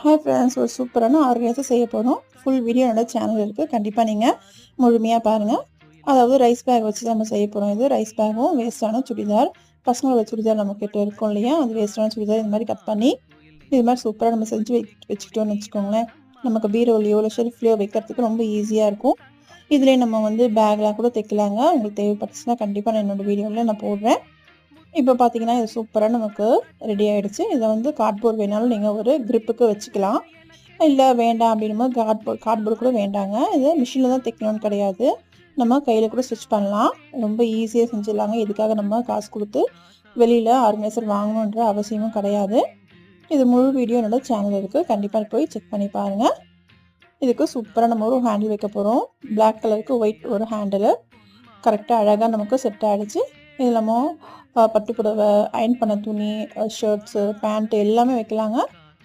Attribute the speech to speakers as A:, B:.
A: Hi friends ஒரு சூப்பரான ஆர்கனைஸாக செய்ய போகிறோம் ஃபுல் வீடியோ என்னோடய சேனல் இருக்குது கண்டிப்பாக நீங்கள் முழுமையாக பாருங்கள் அதாவது ரைஸ் பேக் வச்சு தான் நம்ம செய்ய போகிறோம் இது ரைஸ் பேக்கும் வேஸ்ட்டான சுடிதார். பசங்களோட சுடிதார் நம்ம கிட்ட இருக்கும் இல்லையா? அது வேஸ்ட்டான சுடிதார் இந்த மாதிரி கட் பண்ணி இது மாதிரி சூப்பராக நம்ம செஞ்சு வை வச்சுக்கிட்டோம்னு வச்சுக்கோங்களேன். நமக்கு பீரோலையோ இல்லை ஷெல்ஃப்லையோ வைக்கிறதுக்கு ரொம்ப ஈஸியாக இருக்கும். இதிலே நம்ம வந்து பேக்லாம் கூட தைக்கலாங்க. உங்களுக்கு தேவைப்பட்டுச்சுன்னா கண்டிப்பாக நான் என்னோடய வீடியோவில் நான் போடுறேன். இப்போ பார்த்தீங்கன்னா இது சூப்பராக நமக்கு ரெடி ஆகிடுச்சு இதை வந்து கார்ட்போர்ட் வேணாலும் நீங்கள் ஒரு க்ரிப்புக்கு வச்சுக்கலாம். இல்லை வேண்டாம் அப்படின்னும் கார்ட்போர்ட் கார்ட்போர்டு கூட வேண்டாங்க. இது மிஷினில் தான் தைக்கணும்னு கிடையாது. நம்ம கையில் கூட ஸ்டிச் பண்ணலாம். ரொம்ப ஈஸியாக செஞ்சிடலாங்க. இதுக்காக நம்ம காசு கொடுத்து வெளியில் ஆர்கனைசர் வாங்கணுன்ற அவசியமும் கிடையாது. இது முழு வீடியோ என்னோடய சேனல் இருக்குது கண்டிப்பாக போய் செக் பண்ணி பாருங்கள் இதுக்கு சூப்பராக நம்ம ஒரு ஹேண்டில் வைக்க போகிறோம் பிளாக் கலருக்கு ஒயிட் ஒரு ஹேண்டில் கரெக்டாக அழகாக நமக்கு செட் ஆகிடுச்சு இது நம்ம பட்டு புடவை அயன் பண்ண துணி ஷர்ட்ஸு பேண்ட்டு எல்லாமே வைக்கலாங்க.